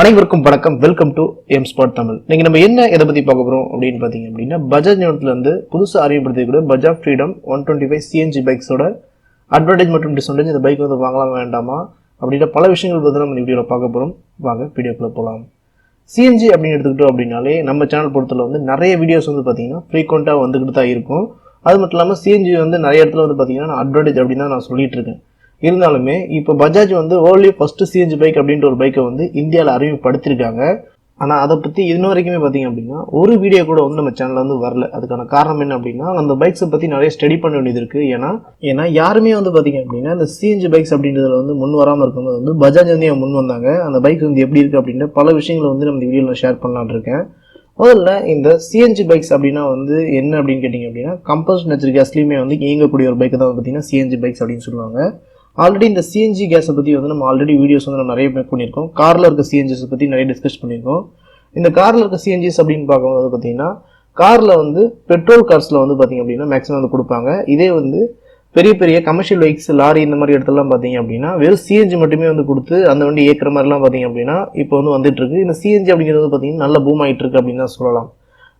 அனைவருக்கும் வணக்கம். Welcome to M spot Tamil நீங்க நம்ம என்ன எதை பத்தி பார்க்க போறோம் அப்படின்னு பாத்தீங்க அப்படின்னா பஜாஜ் நிறுவனத்துல இருந்து புதுசாக அறிமுகப்படுத்திக்கூடிய Bajaj freedom one twenty five CNG பைக்ஸோட advantage மற்றும் டிஸ்அட்வான்டேஜ் இந்த பைக் வந்து வாங்கலாம் வேண்டாமா அப்படின்ற பல விஷயங்கள் பத்தி நம்ம இந்த வீடியோவில் பார்க்க போறோம். வாங்க வீடியோக்குள்ள போகலாம் சிஎன்ஜி அப்படின்னு எடுத்துக்கிட்டோம் அப்படின்னாலே நம்ம சேனல் பொறுத்தல வந்து நிறைய வீடியோஸ் வந்து பார்த்தீங்கன்னா ஃப்ரீக்வெண்ட்டாக வந்துக்கிட்டு தான் இருக்கும். அது மட்டும் இல்லாமல் சிஎன்ஜி வந்து நிறைய இடத்துல வந்து பார்த்தீங்கன்னா அட்வான்டேஜ் அப்படின்னு தான் நான் சொல்லிட்டு இருக்கேன். இருந்தாலுமே இப்போ பஜாஜ் வந்து வேர்ல்ட்லி ஃபஸ்ட்டு சிஎன்ஜி பைக் அப்படின்ற ஒரு பைக்கை வந்து இந்தியாவில் அறிமுகப்படுத்திருக்காங்க. ஆனால் அதை பற்றி இன்ன வரைக்குமே பார்த்தீங்க அப்படின்னா ஒரு வீடியோ கூட வந்து நம்ம சேனலில் வந்து வரல. அதுக்கான காரணம் என்ன அப்படின்னா அந்த பைக்ஸை பற்றி நிறைய ஸ்டடி பண்ண வேண்டியது இருக்குது ஏன்னா ஏன்னா யாருமே வந்து பார்த்தீங்க அப்படின்னா இந்த சிஎன்ஜி பைக்ஸ் அப்படின்றதுல வந்து முன் வராமல் இருக்கும்போது வந்து பஜாஜ் வந்து முன் வந்தாங்க? அந்த பைக் வந்து எப்படி இருக்குது அப்படின்னு பல விஷயங்களை வந்து நம்ம இந்த வீடியோவில் ஷேர் பண்ணலான் இருக்கேன். முதல்ல இந்த சிஎன்ஜி பைக்ஸ் அப்படின்னா வந்து என்ன அப்படின்னு கேட்டிங்க அப்படின்னா கம்பல்ஸ் நேச்சர் கேஸ்லையுமே வந்து இயங்கக்கூடிய ஒரு பைக் தான் பார்த்தீங்கன்னா சிஎன்ஜி பைக்ஸ் அப்படின்னு சொல்லுவாங்க. ஆல்ரெடி இந்த சிஎன்ஜி கேஸை பற்றி வந்து நம்ம ஆல்ரெடி வீடியோஸ் வந்து நம்ம நிறைய மேக் பண்ணியிருக்கோம். காரில் இருக்க சிஎன்ஜிஸை பற்றி நிறைய டிஸ்கஸ் பண்ணியிருக்கோம். இந்த காரில் இருக்க சிஎன்ஜிஸ் அப்படின்னு பார்க்கும்போது பார்த்தீங்கன்னா காரில் வந்து பெட்ரோல் கார்ஸில் வந்து பார்த்தீங்க அப்படின்னா மேக்ஸிமம் வந்து கொடுப்பாங்க. இதே வந்து பெரிய பெரிய கமர்ஷியல் பைக்ஸ் லாரி இந்த மாதிரி இடத்துலலாம் பார்த்தீங்க அப்படின்னா வெறும் சிஎன்ஜி மட்டுமே வந்து கொடுத்து அந்த வண்டி ஏற்கிற மாதிரிலாம் பார்த்தீங்க அப்படின்னா இப்போ வந்து வந்துட்டு இருக்கு. இந்த சிஎன்ஜி அப்படிங்கிறது வந்து பார்த்தீங்கன்னா நல்ல பூம் ஆகிட்டு இருக்கு அப்படின்னு தான் சொல்லலாம்.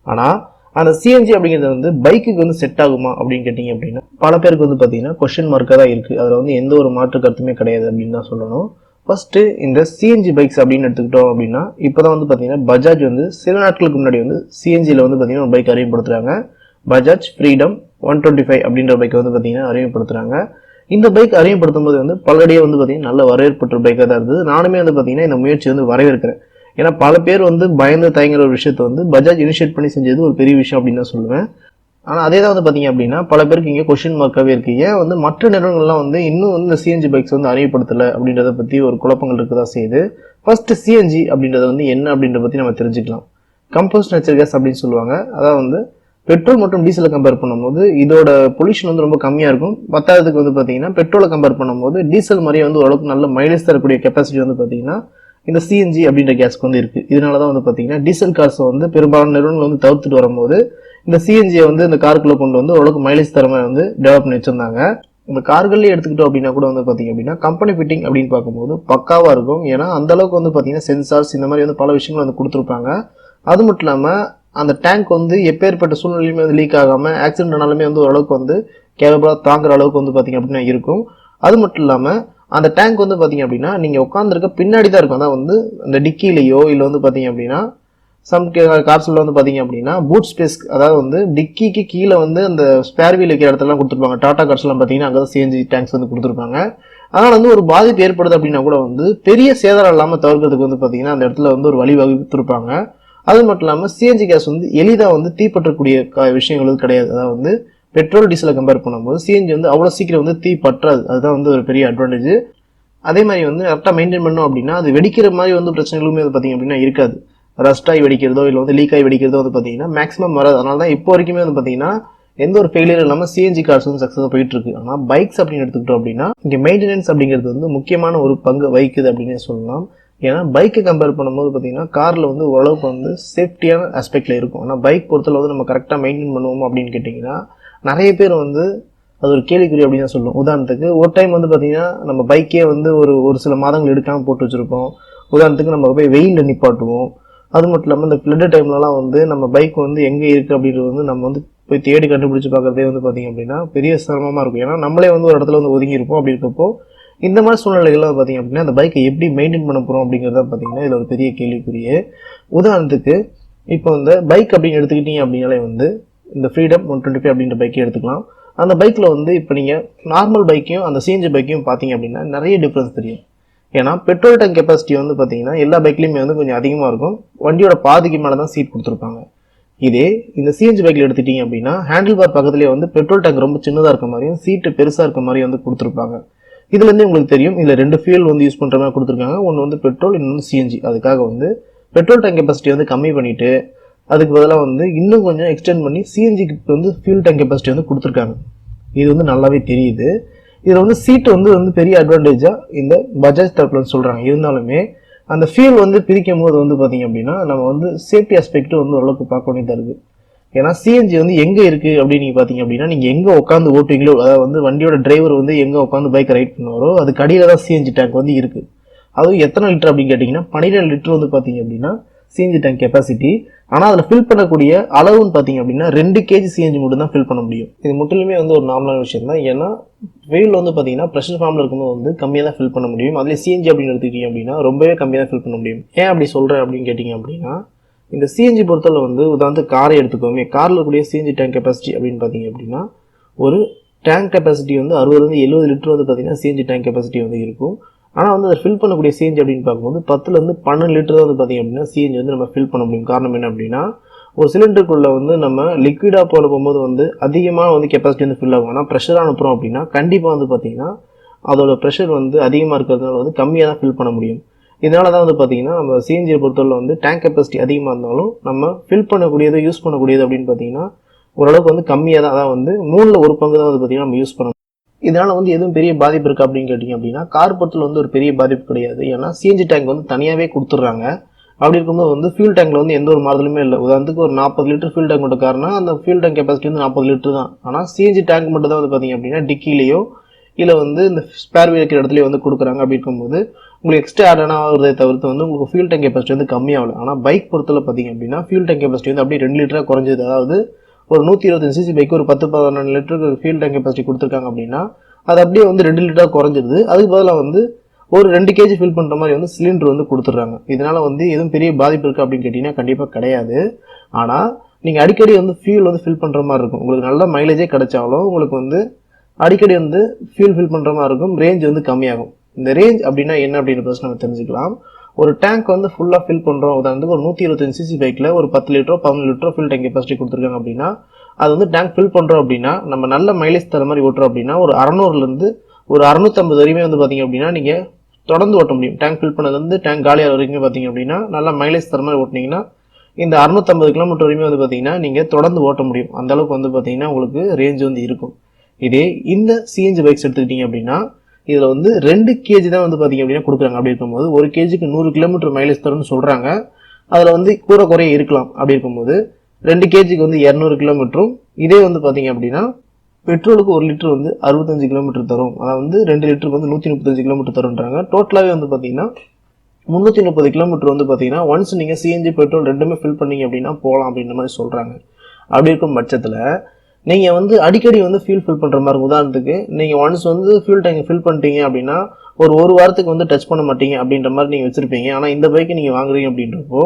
ஆனால் அந்த சிஎன்ஜி அப்படிங்கிறது வந்து பைக்குக்கு வந்து செட் ஆகுமா அப்படின்னு கேட்டிங்க அப்படின்னா பல பேருக்கு வந்து பார்த்தீங்கன்னா கொஷின் மார்க்காக தான் இருக்குது அதில் வந்து எந்த ஒரு மாற்று கருத்துமே கிடையாது அப்படின்னு தான் சொல்லணும். ஃபஸ்ட்டு இந்த சிஎன்ஜி பைக்ஸ் அப்படின்னு எடுத்துக்கிட்டோம் அப்படின்னா இப்போ தான் வந்து பார்த்தீங்கன்னா பஜாஜ் வந்து சில நாட்களுக்கு முன்னாடி வந்து சிஎன்ஜியில் வந்து பார்த்தீங்கன்னா ஒரு bike அறிமுகப்படுத்துறாங்க. Bajaj freedom one twenty five அப்படின்ற பைக்கை வந்து பார்த்தீங்கன்னா அறிமுகப்படுத்துறாங்க. இந்த பைக் அறிமுகப்படுத்தும் போது வந்து பலருடைய வந்து பார்த்தீங்கன்னா நல்ல வரவேற்பட்ட பைக்காக தான் இருந்தது. நானுமே வந்து பார்த்தீங்கன்னா இந்த முயற்சி வந்து வரவேற்கிறேன். ஏன்னா பல பேர் வந்து பயந்து தயங்குற ஒரு விஷயத்த வந்து பஜாஜ் இனிஷியேட் பண்ணி செஞ்சது ஒரு பெரிய விஷயம் அப்படின்னு தான் சொல்லுவேன். ஆனால் அதே தான் வந்து பார்த்தீங்க அப்படின்னா பல பேருக்கு இங்கே கொஷின் மார்க்காகவே இருக்குது ஏன் வந்து மற்ற நிறுவனங்கள்லாம் வந்து இன்னும் வந்து இந்த சிஎன்ஜி பைக்ஸ் வந்து அறிவுப்படுத்தலை அப்படின்றத பற்றி ஒரு குழப்பங்கள் இருக்க தான் செய்யுது ஃபஸ்ட்டு சிஎன்ஜி அப்படின்றது வந்து என்ன அப்படின்றத பற்றி நம்ம தெரிஞ்சுக்கலாம். கம்போஸ்ட் நேச்சர் கேஸ் அப்படின்னு சொல்லுவாங்க. அதாவது வந்து பெட்ரோல் மற்றும் டீசலை கம்பேர் பண்ணும்போது இதோட பொல்யூஷன் வந்து ரொம்ப கம்மியாக இருக்கும். பத்தாவதுக்கு வந்து பார்த்தீங்கன்னா பெட்ரோலை கம்பேர் பண்ணும்போது டீசல் மாதிரியே வந்து ஓரளவுக்கு நல்ல மைலேஜ் தரக்கூடிய கெப்பாசிட்டி வந்து பார்த்தீங்கன்னா இந்த சிஎன்ஜி அப்படின்ற கேஸ்க்கு வந்து இருக்குது இதனால தான் வந்து பார்த்தீங்கன்னா டீசல் கார்ஸை வந்து பெரும்பாலான நிறுவனங்கள் வந்து தவிர்த்துட்டு வரும்போது இந்த சிஎன்ஜியை வந்து இந்த காருக்குள்ளே கொண்டு வந்து ஓரளவுக்கு மைலேஜ் தரமாக வந்து டெவலப் பண்ணி வச்சுருந்தாங்க. இந்த கார்கள்லேயே எடுத்துக்கிட்டோம் அப்படின்னா கூட வந்து பார்த்தீங்க அப்படின்னா கம்பெனி ஃபிட்டிங் அப்படின்னு பார்க்கும்போது பக்காவாக இருக்கும். ஏன்னா அந்த அளவுக்கு வந்து பார்த்தீங்கன்னா சென்சார்ஸ் இந்த மாதிரி வந்து பல விஷயங்கள் வந்து கொடுத்துருப்பாங்க. அது மட்டும் இல்லாமல் அந்த டேங்க் வந்து எப்பேற்பட்ட சூழ்நிலையுமே வந்து லீக் ஆகாமல் ஆக்சிடென்ட் ஆனாலுமே வந்து ஓரளவுக்கு வந்து கேபபிளாக தாங்குற அளவுக்கு வந்து பார்த்தீங்க அப்படின்னா இருக்கும். அது மட்டும் இல்லாமல் அந்த டேங்க் வந்து பார்த்தீங்க அப்படின்னா நீங்கள் உட்காந்துருக்க பின்னாடி தான் இருக்கும். அதான் வந்து அந்த டிக்கிலேயோ இல்லை வந்து பார்த்தீங்க அப்படின்னா சம் கார்ஸில் வந்து பார்த்தீங்க அப்படின்னா பூட் ஸ்பேஸ் அதாவது வந்து டிக்கிக்கு கீழே வந்து அந்த ஸ்பேர் வீல் வைக்கிற இடத்துலாம் கொடுத்துருப்பாங்க. டாடா கார்ஸ்லாம் பார்த்தீங்கன்னா அங்கே தான் சிஎன்ஜி டேங்க்ஸ் வந்து கொடுத்துருப்பாங்க. அதனால் வந்து ஒரு பாதிப்பு ஏற்படுது அப்படின்னா கூட வந்து பெரிய சேதாரம் இல்லாமல் தவிர்க்கிறதுக்கு வந்து பார்த்தீங்கன்னா அந்த இடத்துல வந்து ஒரு வழி வகுத்திருப்பாங்க. அது மட்டும் இல்லாமல் சிஎன்ஜி கேஸ் வந்து எளிதாக வந்து தீப்பற்றக்கூடிய க- விஷயங்கள் கிடையாது. அதாவது வந்து பெட்ரோல் டீசலை கம்பேர் பண்ணும்போது சிஎன்ஜி வந்து அவ்வளோ சீக்கிரம் வந்து தீ பற்றாது. அதுதான் வந்து ஒரு பெரிய அட்வான்டேஜ் அதே மாதிரி வந்து கரெக்டாக மெயின்டைன் பண்ணோம் அப்படின்னா அது வெடிக்கிற மாதிரி வந்து பிரச்சனைகளுமே வந்து பார்த்தீங்க அப்படின்னா இருக்காது. ரஸ்டாகி வெடிக்கிறதோ இல்லை வந்து லீக் ஆகி வெடிக்கிறதோ வந்து பார்த்தீங்கன்னா மேக்ஸிமம் வராது. அதனால தான் இப்போ வரைக்குமே வந்து பார்த்தீங்கன்னா எந்த ஒரு ஃபெயிலியர் இல்லாமல் சிஎன்ஜி கார்ஸ் வந்து சக்ஸஸாக போயிட்டு இருக்கு. ஆனால் பைக்ஸ் அப்படின்னு எடுத்துக்கிட்டோம் அப்படின்னா இங்கே மெயின்டெனன்ஸ் அப்படிங்கிறது வந்து முக்கியமான ஒரு பங்கு வகிக்குது அப்படின்னு சொல்லலாம். ஏன்னா பைக்கை கம்பேர் பண்ணும்போது பார்த்தீங்கன்னா காரில் வந்து ஓரளவுக்கு வந்து சேஃப்டியான ஆஸ்பெக்டில் இருக்கும். ஆனால் பைக் பொறுத்தளவு வந்து நம்ம கரெக்டாக மெயின்டைன் பண்ணுவோம் அப்படின்னு கேட்டிங்கன்னா நிறைய பேர் வந்து அது ஒரு கேள்விக்குறி அப்படின்னு தான் சொல்லுவோம் உதாரணத்துக்கு ஒரு டைம் வந்து பார்த்தீங்கன்னா நம்ம பைக்கே வந்து ஒரு ஒரு சில மாதங்கள் எடுக்காமல் போட்டு வச்சுருப்போம். உதாரணத்துக்கு நம்ம போய் வெயிலில் நிப்பாட்டுவோம். அது மட்டும் இல்லாமல் இந்த ஃப்ளட்டு டைம்லலாம் வந்து நம்ம பைக் வந்து எங்கே இருக்குது அப்படின்றது வந்து நம்ம வந்து போய் தேடி கண்டுபிடிச்சி பார்க்குறதே வந்து பார்த்தீங்க அப்படின்னா பெரிய சிரமமாக இருக்கும். ஏன்னா நம்மளே வந்து ஒரு இடத்துல வந்து ஒதுங்கியிருப்போம் அப்படி இருக்கப்போ இந்த மாதிரி சூழ்நிலைகள்லாம் பார்த்தீங்க அப்படின்னா அந்த பைக்கை எப்படி மெயின்டைன் பண்ண போகிறோம் அப்படிங்கிறத பார்த்தீங்கன்னா இதில் ஒரு பெரிய கேள்விக்குரிய உதாரணத்துக்கு இப்போ இந்த பைக் அப்படின்னு எடுத்துக்கிட்டீங்க அப்படின்னாலே வந்து இந்த ஃப்ரீடம் ஒன் டுவெண்ட்டி ஃபைவ் அப்படின்ற பைக்கை எடுத்துக்கலாம். அந்த பைக்கில் வந்து இப்போ நீங்கள் நார்மல் பைக்கையும் அந்த சிஎன்ஜி பைக்கையும் பார்த்தீங்க அப்படின்னா நிறைய டிஃப்ரென்ஸ் தெரியும். ஏன்னா பெட்ரோல் டேங்க் கெப்பாசிட்டி வந்து பார்த்தீங்கன்னா எல்லா பைக்லேயுமே வந்து கொஞ்சம் அதிகமாக இருக்கும். வண்டியோட பாதிக்கு மேலே தான் சீட் கொடுத்துருப்பாங்க. இதே இந்த சிஎன்ஜி பைக்கில் எடுத்துட்டீங்க அப்படின்னா ஹேண்டில் பார் பக்கத்துலேயே வந்து பெட்ரோல் டேங்க் ரொம்ப சின்னதாக இருக்க மாதிரியும் சீட்டு பெருசாக இருக்க மாதிரியும் வந்து கொடுத்துருப்பாங்க. இதுலேருந்து உங்களுக்கு தெரியும் இதில் ரெண்டு ஃபியூல் வந்து யூஸ் பண்ணுற மாதிரி கொடுத்துருக்காங்க. ஒன்று வந்து பெட்ரோல் இன்னொன்று சிஎன்ஜி அதுக்காக வந்து பெட்ரோல் டேங்க் கெப்பாசிட்டி வந்து கம்மி பண்ணிவிட்டு அதுக்கு பதிலாக வந்து இன்னும் கொஞ்சம் எக்ஸ்டெண்ட் பண்ணி சிஎன்ஜிக்கு வந்து ஃபியூல் டேங்க் கெப்பாசிட்டி வந்து கொடுத்துருக்காங்க. இது வந்து நல்லாவே தெரியுது. இதில் வந்து சீட்டு வந்து வந்து பெரிய அட்வான்டேஜாக இந்த பஜாஜ் தரப்புலன்னு சொல்கிறாங்க இருந்தாலுமே அந்த ஃபியூல் வந்து பிரிக்கும் போது வந்து பார்த்திங்க அப்படின்னா நம்ம வந்து சேஃப்டி ஆஸ்பெக்ட் வந்து ஓரளவுக்கு பார்க்க வேண்டியதாக இருக்குது ஏன்னா சிஎன்ஜி வந்து எங்கே இருக்குது அப்படின்னு நீங்கள் பார்த்தீங்க அப்படின்னா நீங்கள் எங்கே உட்காந்து ஓட்டுவீங்களோ அதாவது வந்து வண்டியோட டிரைவர் வந்து எங்கே உட்காந்து பைக் ரைட் பண்ணுவாரோ அது கடியில் தான் சிஎன்ஜி டேங்க் வந்து இருக்குது அதுவும் எத்தனை லிட்டர் அப்படின்னு கேட்டிங்கன்னா பன்னிரெண்டு லிட்டர் வந்து பார்த்தீங்க அப்படின்னா சிஎன்ஜி டேங்க் கெப்பாசிட்டி ஆனால் அதில் ஃபில் பண்ணக்கூடிய அளவுன்னு பார்த்தீங்க அப்படின்னா ரெண்டு கேஜி சிஎன்ஜி மட்டும் தான் ஃபில் பண்ண முடியும். இது முற்றிலுமே வந்து ஒரு நார்மலான விஷயம் தான். ஏன்னா வெயில் வந்து பார்த்தீங்கன்னா ப்ரெஷர் ஃபார்மில் இருக்கும்போது வந்து கம்மியாக தான் ஃபில் பண்ண முடியும். அதில் சிஎன்ஜி அப்படின்னு எடுத்துக்கிட்டீங்க அப்படின்னா ரொம்பவே கம்மியாக தான் ஃபில் பண்ண முடியும். ஏன் அப்படி சொல்கிறேன் அப்படின்னு கேட்டிங்க அப்படின்னா இந்த சிஎன்ஜி பொறுத்தவரை வந்து உதாரணத்துக்கு காரை எடுத்துக்கோமே. காரில் இருக்கக்கூடிய சிஎன்ஜி டேங்க் கெப்பாசிட்டி அப்படின்னு பார்த்தீங்க அப்படின்னா ஒரு டேங்க் கெப்பாசிட்டி வந்து அறுபதுலேருந்து எழுபது லிட்டர் வந்து பார்த்தீங்கன்னா சிஎன்ஜி டேங்க் கெப்பாசிட்டி வந்து இருக்கும். ஆனால் வந்து அதை ஃபில் பண்ணக்கூடிய சிஎன்ஜி அப்படின்னு பார்க்கும்போது பத்துலேருந்து பன்னெண்டு லிட்டர் வந்து பார்த்தீங்க அப்படின்னா சிஎன்ஜி வந்து நம்ம ஃபில் பண்ண முடியும். காரணம் என்ன அப்படின்னா ஒரு சிலிண்டருக்குள்ளே வந்து நம்ம லிக்விடாக போல போகும்போது வந்து அதிகமாக வந்து கெப்பாசிட்டி வந்து ஃபில் ஆகும். ஆனால் ப்ரெஷர் அனுப்புகிறோம் அப்படின்னா கண்டிப்பாக வந்து பார்த்தீங்கன்னா அதோட ப்ரெஷர் வந்து அதிகமாக இருக்கிறதுனால வந்து கம்மியாக தான் ஃபில் பண்ண முடியும். இதனால தான் வந்து பார்த்தீங்கன்னா நம்ம சிஎன்ஜியை பொறுத்தவரை வந்து டேங்க் கெப்பாசிட்டி அதிகமாக இருந்தாலும் நம்ம ஃபில் பண்ணக்கூடியது யூஸ் பண்ணக்கூடியது அப்படின்னு பார்த்தீங்கன்னா ஓரளவுக்கு வந்து கம்மியாக தான் அதான் வந்து மூணில் ஒரு பங்கு தான் வந்து பார்த்தீங்கன்னா நம்ம யூஸ் பண்ண இதனால் வந்து எதுவும் பெரிய பாதிப்பு இருக்குது அப்படின்னு கேட்டிங்க அப்படின்னா கார் வந்து ஒரு பெரிய பாதிப்பு கிடையாது. ஏன்னா சிஎன்ஜி டேங்க் வந்து தனியாகவே கொடுத்துட்றாங்க. அப்படி இருக்கும்போது வந்து ஃபியூல் டேங்க்கில் வந்து எந்த ஒரு மாறுதலுமே இல்லை. உதாரணத்துக்கு ஒரு நாற்பது லிட்டர் ஃபியூல் டேங்க் மட்டும் காரணம் அந்த ஃபியூல் டேங்க் கெப்பாசிட்டி வந்து நாற்பது லிட்டர் தான். ஆனால் சிஎன்ஜி டேங்க் மட்டும் தான் வந்து பார்த்தீங்க அப்படின்னா டிக்கிலேயோ இல்லை வந்து இந்த ஸ்பேர் வீல் இருக்கிற வந்து கொடுக்குறாங்க. அப்படி இருக்கும்போது உங்களுக்கு எக்ஸ்ட்ரா ஆட் ஆகிறதை தவிர்த்து வந்து உங்களுக்கு ஃபியூல் டேங்க் கெப்பாசிட்டி வந்து கம்மியாகல. ஆனால் பைக் பொறுத்தல பார்த்தீங்க அப்படின்னா ஃபியூல் டேங்க் கெப்பாசிட்டி வந்து அப்படியே ரெண்டு லிட்டராக குறைஞ்சது. அதாவது ஒரு நூற்றி இருபத்தஞ்சு சிசி பைக்கு ஒரு பத்து பதினொன்று லிட்டருக்கு ஃபியூல் டேங்க் கெப்பாசிட்டி கொடுத்துருக்காங்க அப்படின்னா அது அப்படியே வந்து ரெண்டு லிட்டராக குறைஞ்சிருது. அதுக்கு பதிலாக வந்து ஒரு ரெண்டு கேஜி ஃபில் பண்ணுற மாதிரி வந்து சிலிண்டர் வந்து கொடுத்துட்றாங்க. இதனால் வந்து எதுவும் பெரிய பாதிப்பு இருக்குது அப்படின்னு கேட்டிங்கன்னா கண்டிப்பாக கிடையாது. ஆனால் நீங்கள் அடிக்கடி வந்து ஃபியூல் வந்து ஃபில் பண்ணுற மாதிரி இருக்கும். உங்களுக்கு நல்ல மைலேஜே கிடைச்சாலும் உங்களுக்கு வந்து அடிக்கடி வந்து ஃபியூல் ஃபில் பண்ணுற மாதிரி இருக்கும். ரேஞ்ச் வந்து கம்மியாகும். இந்த ரேஞ்ச் அப்படின்னா என்ன அப்படின்னு ஃபர்ஸ்ட் நம்ம தெரிஞ்சுக்கலாம். ஒரு டேங்க் வந்து ஃபுல்லாக ஃபில் பண்ணுறோம் உதாரணத்துக்கு ஒரு நூற்றி இருபத்தஞ்சு சிசி பைக்கில் ஒரு பத்து லிட்டரோ பதினஞ்சு லிட்டரோ ஃபில் டேங்க் கெப்பாசிட்டி கொடுத்துருக்காங்க அப்படின்னா அது வந்து டேங்க் ஃபில் பண்ணுறோம் அப்படின்னா நம்ம நல்ல மைலேஜ் தர மாதிரி ஓட்டுறோம் அப்படின்னா ஒரு அறநூறுலேருந்து ஒரு அறநூத்தம்பது வரையுமே வந்து பார்த்தீங்க அப்படின்னா நீங்கள் தொடர்ந்து ஓட்ட முடியும். டேங்க் ஃபில் பண்ணதுலேருந்து டேங்க் காலியாக வரைக்கும் பார்த்தீங்க அப்படின்னா நல்லா மைலேஜ் தர மாதிரி ஓட்டினீங்கன்னா இந்த அறுநூத்தம்பது கிலோமீட்டர் வரையுமே வந்து பார்த்தீங்கன்னா நீங்கள் தொடர்ந்து ஓட்ட முடியும். அந்தளவுக்கு வந்து பார்த்தீங்கன்னா உங்களுக்கு ரேஞ்ச் வந்து இருக்கும். இதே இந்த சிஎன்ஜி பைக்ஸ் எடுத்துக்கிட்டீங்க அப்படின்னா இதில் வந்து ரெண்டு கேஜி தான் வந்து பார்த்தீங்க அப்படின்னா கொடுக்குறாங்க. அப்படி இருக்கும்போது ஒரு கேஜிக்கு நூறு கிலோமீட்டர் மைலேஜ் தரும்னு சொல்கிறாங்க அதில் வந்து கூற குறைய இருக்கலாம். அப்படி இருக்கும்போது ரெண்டு கேஜிக்கு வந்து இரநூறு கிலோமீட்டரும் இதே வந்து பார்த்தீங்க அப்படின்னா பெட்ரோலுக்கு ஒரு லிட்டர் வந்து அறுபத்தஞ்சு கிலோமீட்டர் தரும். அதாவது வந்து ரெண்டு லிட்டருக்கு வந்து நூற்றி முப்பத்தஞ்சு கிலோமீட்டர் தரும்ன்றாங்க. டோட்டலாகவே வந்து பார்த்தீங்கன்னா முந்நூற்றி முப்பது கிலோமீட்டர் வந்து பார்த்தீங்கன்னா ஒன்ஸ் நீங்கள் சிஎன்ஜி பெட்ரோல் ரெண்டுமே ஃபில் பண்ணீங்க அப்படின்னா போகலாம் அப்படின்ற மாதிரி சொல்கிறாங்க அப்படி இருக்கும் பட்சத்தில் நீங்கள் வந்து அடிக்கடி வந்து ஃபியூல் ஃபில் பண்ணுற மாதிரி இருக்கும் உதாரணத்துக்கு நீங்கள் ஒன்ஸ் வந்து ஃபியூல் டேங்க் ஃபில் பண்ணிட்டீங்க அப்படின்னா ஒரு ஒரு வாரத்துக்கு வந்து டச் பண்ண மாட்டீங்க அப்படின்ற மாதிரி நீங்கள் வச்சுருப்பீங்க. ஆனால் இந்த பைக்கை நீங்கள் வாங்குறீங்க அப்படின்றப்போ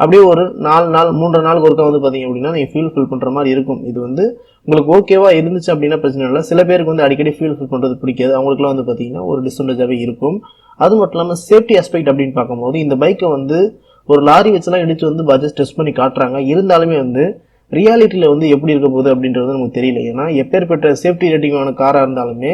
அப்படியே ஒரு நாலு நாள் மூன்று நாளுக்கு ஒருக்கா வந்து பார்த்தீங்க அப்படின்னா நீங்கள் ஃபியூல் ஃபில் பண்ணுற மாதிரி இருக்கும். இது வந்து உங்களுக்கு ஓகேவா இருந்துச்சு அப்படின்னா பிரச்சனை இல்லை. சில பேருக்கு வந்து அடிக்கடி ஃபியூல் ஃபில் பண்ணுறது பிடிக்காது. அவங்களுக்குலாம் வந்து பார்த்தீங்கன்னா ஒரு டிஸ்அட்வான்டேஜாகவே இருக்கும். அது மட்டும் இல்லாமல் சேஃப்டி aspect அப்படின்னு பார்க்கும்போது இந்த பைக்கை வந்து ஒரு லாரி வச்சுலாம் இடித்து வந்து பஜாஜ் டெஸ்ட் பண்ணி காட்டுறாங்க. இருந்தாலுமே வந்து ரியாலிட்டியில் வந்து எப்படி இருக்க போகுது அப்படின்றது நமக்கு தெரியல. ஏன்னா எப்பேற்பட்ட சேஃப்டி ரேட்டிங்கான காராக இருந்தாலுமே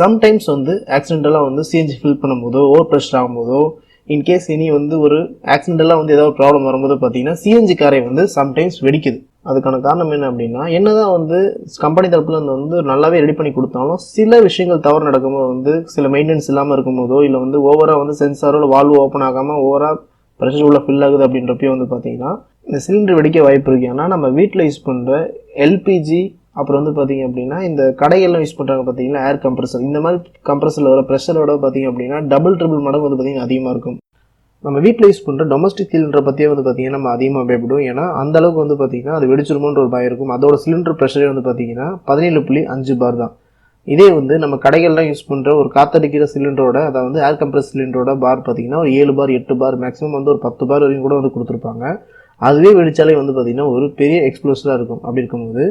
சம்டைம்ஸ் வந்து ஆக்சிடென்டலாக வந்து சிஎன்ஜி ஃபில் பண்ணும்போதோ ஓவர் ப்ரெஷர் ஆகும்போதோ இன்கேஸ் இனி வந்து ஒரு ஆக்சிடென்டலாக வந்து ஏதாவது ப்ராப்ளம் வரும்போது பார்த்தீங்கன்னா சிஎன்ஜி காரை வந்து சம்டைம்ஸ் வெடிக்குது. அதுக்கான காரணம் என்ன அப்படின்னா என்னதான் வந்து கம்பெனி தரப்புல வந்து நல்லாவே ரெடி பண்ணி கொடுத்தாலும் சில விஷயங்கள் தவறு நடக்கும்போது வந்து சில மெயின்டெனன்ஸ் இல்லாமல் இருக்கும்போதோ இல்லை வந்து ஓவராக வந்து சென்சாரோ வால்வ் வால்வு ஓப்பன் ஆகாமல் ஓவராக ப்ரெஷர் உள்ள ஃபில் ஆகுது அப்படின்றப்பயும் வந்து பார்த்தீங்கன்னா இந்த சிலிண்டர் வெடிக்க வாய்ப்பு இருக்கு. ஏன்னா நம்ம வீட்டில் யூஸ் பண்ணுற எல்பிஜி அப்புறம் வந்து பார்த்தீங்க அப்படின்னா இந்த கடைகள்லாம் யூஸ் பண்ணுறாங்க பார்த்தீங்கன்னா ஏர் கம்ப்ரஸர் இந்த மாதிரி கம்ப்ரஸரில் வர ப்ரெஷரோட பார்த்தீங்க அப்படின்னா டபுள் ட்ரிபிள் மடங்கு வந்து பார்த்தீங்கன்னா அதிகமாக இருக்கும். நம்ம வீட்டில் யூஸ் பண்ணுற டொமஸ்டிக் சிலிண்டரை பற்றியே வந்து பார்த்தீங்கன்னா நம்ம அதிகமாக பயப்படுவோம். ஏன்னா அந்த அளவுக்கு வந்து பார்த்தீங்கன்னா அது வெடிச்சிருமோன்ற ஒரு பயம் இருக்கும். அதோட சிலிண்டர் ப்ரெஷரே வந்து பார்த்தீங்கன்னா பதினேழு புள்ளி அஞ்சு பார் தான். இதே வந்து நம்ம கடைகள்லாம் யூஸ் பண்ணுற ஒரு காத்தடிக்கிற சிலிண்டரோட அதாவது ஏர் கம்ப்ரஸ் சிலிண்டரோட பார் பார்த்தீங்கன்னா ஒரு ஏழு பார் எட்டு பார் மேக்ஸிமம் வந்து ஒரு பத்து பார் வரைக்கும் கூட வந்து கொடுத்துருப்பாங்க. அதுவே வெடிச்சாலே வந்து பார்த்தீங்கன்னா ஒரு பெரிய எக்ஸ்ப்ளோசிவாக இருக்கும். அப்படி இருக்கும்போது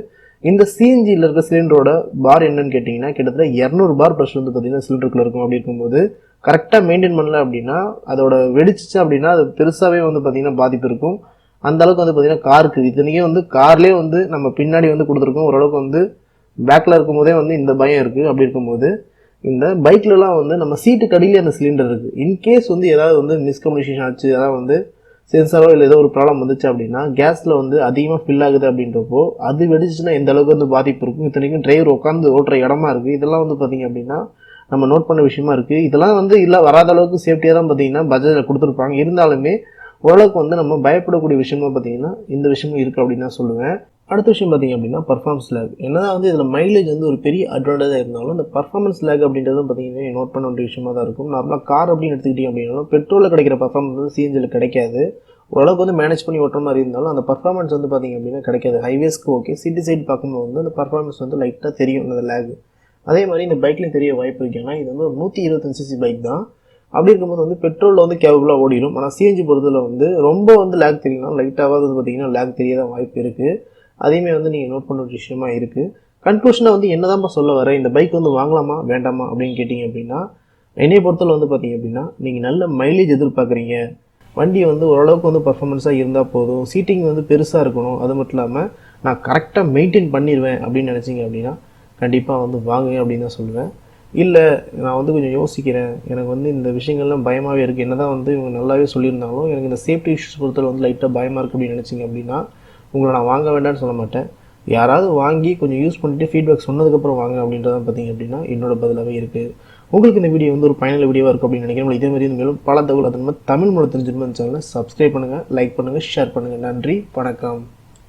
இந்த சிஎன்ஜியில் இருக்க சிலிண்டரோட பார் என்னன்னு கேட்டிங்கன்னா கிட்டத்தட்ட இரநூறு பார் ப்ரெஷர் வந்து பார்த்தீங்கன்னா சிலிண்டருக்குள்ள இருக்கும். அப்படி இருக்கும்போது கரெக்டாக மெயின்டைன் பண்ணல அப்படின்னா அதோட வெடிச்சிச்சு அப்படின்னா அது பெருசாகவே வந்து பார்த்திங்கன்னா பாதிப்பு இருக்கும். அந்த அளவுக்கு வந்து பார்த்தீங்கன்னா காருக்கு இத்தனைக்கே வந்து கார்லேயே வந்து நம்ம பின்னாடி வந்து கொடுத்துருக்கோம். ஓரளவுக்கு வந்து பேக்கில் இருக்கும்போதே வந்து இந்த பயம் இருக்குது அப்படி இருக்கும்போது இந்த பைக்லலாம் வந்து நம்ம சீட்டுக்கு அடியிலே அந்த சிலிண்டர் இருக்குது இன்கேஸ் வந்து ஏதாவது வந்து மிஸ்கம்யூனிகேஷன் ஆச்சு அதாவது வந்து சென்சாரோ இல்லை ஏதோ ஒரு ப்ராப்ளம் வந்துச்சு அப்படின்னா கேஸில் வந்து அதிகமாக ஃபில் ஆகுது அப்படின்றப்போ அது வெடிச்சுன்னா எந்த அளவுக்கு வந்து பாதிப்பு இருக்கும்? இத்தனைக்கும் டிரைவர் உட்காந்து ஓட்டுற இடமா இருக்குது இதெல்லாம் வந்து பார்த்தீங்க அப்படின்னா நம்ம நோட் பண்ண விஷயமா இருக்குது இதெல்லாம் வந்து இல்லை வராத அளவுக்கு சேஃப்டியாக தான் பார்த்தீங்கன்னா பஜாஜில் கொடுத்துருப்பாங்க. இருந்தாலுமே ஓரளவுக்கு வந்து நம்ம பயப்படக்கூடிய விஷயமா பார்த்தீங்கன்னா இந்த விஷயமும் இருக்குது அப்படின்னு தான் சொல்லுவேன். அடுத்த விஷயம் பார்த்தீங்க அப்படின்னா பர்ஃபார்மன்ஸ் லேக் என்னதான் வந்து இதில் மைலேஜ் வந்து ஒரு பெரிய அட்வான்டேஜாக இருந்தாலும் இந்த பர்ஃபார்மன்ஸ் லேக் அப்படின்றதும் பார்த்தீங்கன்னா நோட் பண்ண வேண்டிய விஷயமாக தான் இருக்கும். நார்மலாக கார் அப்படின்னு எடுத்துக்கிட்டீங்க அப்படின்னாலும் பெட்ரோலில் கிடைக்கிற பர்ஃபார்மன்ஸ் வந்து சிஎன்ஜியில் கிடைக்காது. ஓரளவுக்கு வந்து மேனேஜ் பண்ணி ஓட்டுற மாதிரி இருந்தாலும் அந்த பர்ஃபார்மன்ஸ் வந்து பார்த்தீங்க அப்படின்னா கிடைக்காது. ஹைவேஸ்க்கு ஓகே சிட்டி சைடு பார்க்கும்போது வந்து அந்த பர்ஃபார்மன்ஸ் வந்து லைட்டாக தெரியும் அந்த லேக் அதே மாதிரி இந்த பைக்லேயும் தெரிய வாய்ப்பு இருக்கு. ஏன்னா இது வந்து ஒரு நூற்றி இருபத்தஞ்சு சிசி பைக் தான். அப்படி இருக்கும்போது வந்து பெட்ரோலில் வந்து கேபபிளாக ஓடிடும். ஆனால் சிஎன்ஜி பொறுத்தல வந்து ரொம்ப வந்து லேக் தெரியும்னா லைட்டாக வந்து பார்த்தீங்கன்னா லேக் தெரிய தான் வாய்ப்பு இருக்குது அதையுமே வந்து நீங்கள் நோட் பண்ண ஒரு விஷயமா இருக்குது கன்க்ளூஷனை வந்து என்னதான்ப்பா சொல்ல வர? இந்த பைக் வந்து வாங்கலாமா வேண்டாமா அப்படின்னு கேட்டிங்க அப்படின்னா என்னைய பொறுத்தவரை வந்து பார்த்தீங்க அப்படின்னா நீங்கள் நல்ல மைலேஜ் எதிர்பார்க்குறீங்க. வண்டி வந்து ஓரளவுக்கு வந்து பர்ஃபார்மன்ஸாக இருந்தால் போதும். சீட்டிங் வந்து பெருசாக இருக்கணும். அது மட்டும் இல்லாமல் நான் கரெக்டாக மெயின்டைன் பண்ணிடுவேன் அப்படின்னு நினச்சிங்க அப்படின்னா கண்டிப்பாக வந்து வாங்குங்க அப்படின்னு தான் சொல்லுவேன். இல்லை நான் வந்து கொஞ்சம் யோசிக்கிறேன். எனக்கு வந்து இந்த விஷயங்கள்லாம் பயமாகவே இருக்குது என்ன தான் வந்து இவங்க நல்லாவே சொல்லியிருந்தாலும் எனக்கு இந்த சேஃப்டி இஷ்யூஸ் பொறுத்தவரை வந்து லைட்டாக பயமாக இருக்குது அப்படின்னு நினச்சிங்க அப்படின்னா உங்களை நான் வாங்க வேண்டாம்னு சொல்ல மாட்டேன். யாராவது வாங்கி கொஞ்சம் யூஸ் பண்ணிட்டு ஃபீட்பேக் சொன்னதுக்கப்புறம் வாங்க அப்படின்றத பார்த்தீங்க அப்படின்னா என்னோட பதிலாகவே இருக்குது உங்களுக்கு இந்த வீடியோ வந்து ஒரு பயனுள்ள வீடியோவாக இருக்கும் அப்படின்னு நினைக்கிறேன். இதே மாதிரி மேலும் பல தகவல் அதன் மாதிரி தமிழ் மூலம் தெரிஞ்சிருந்த சேனலை சப்ஸ்கிரைப் பண்ணுங்கள் லைக் பண்ணுங்கள் ஷேர் பண்ணுங்கள் நன்றி வணக்கம்.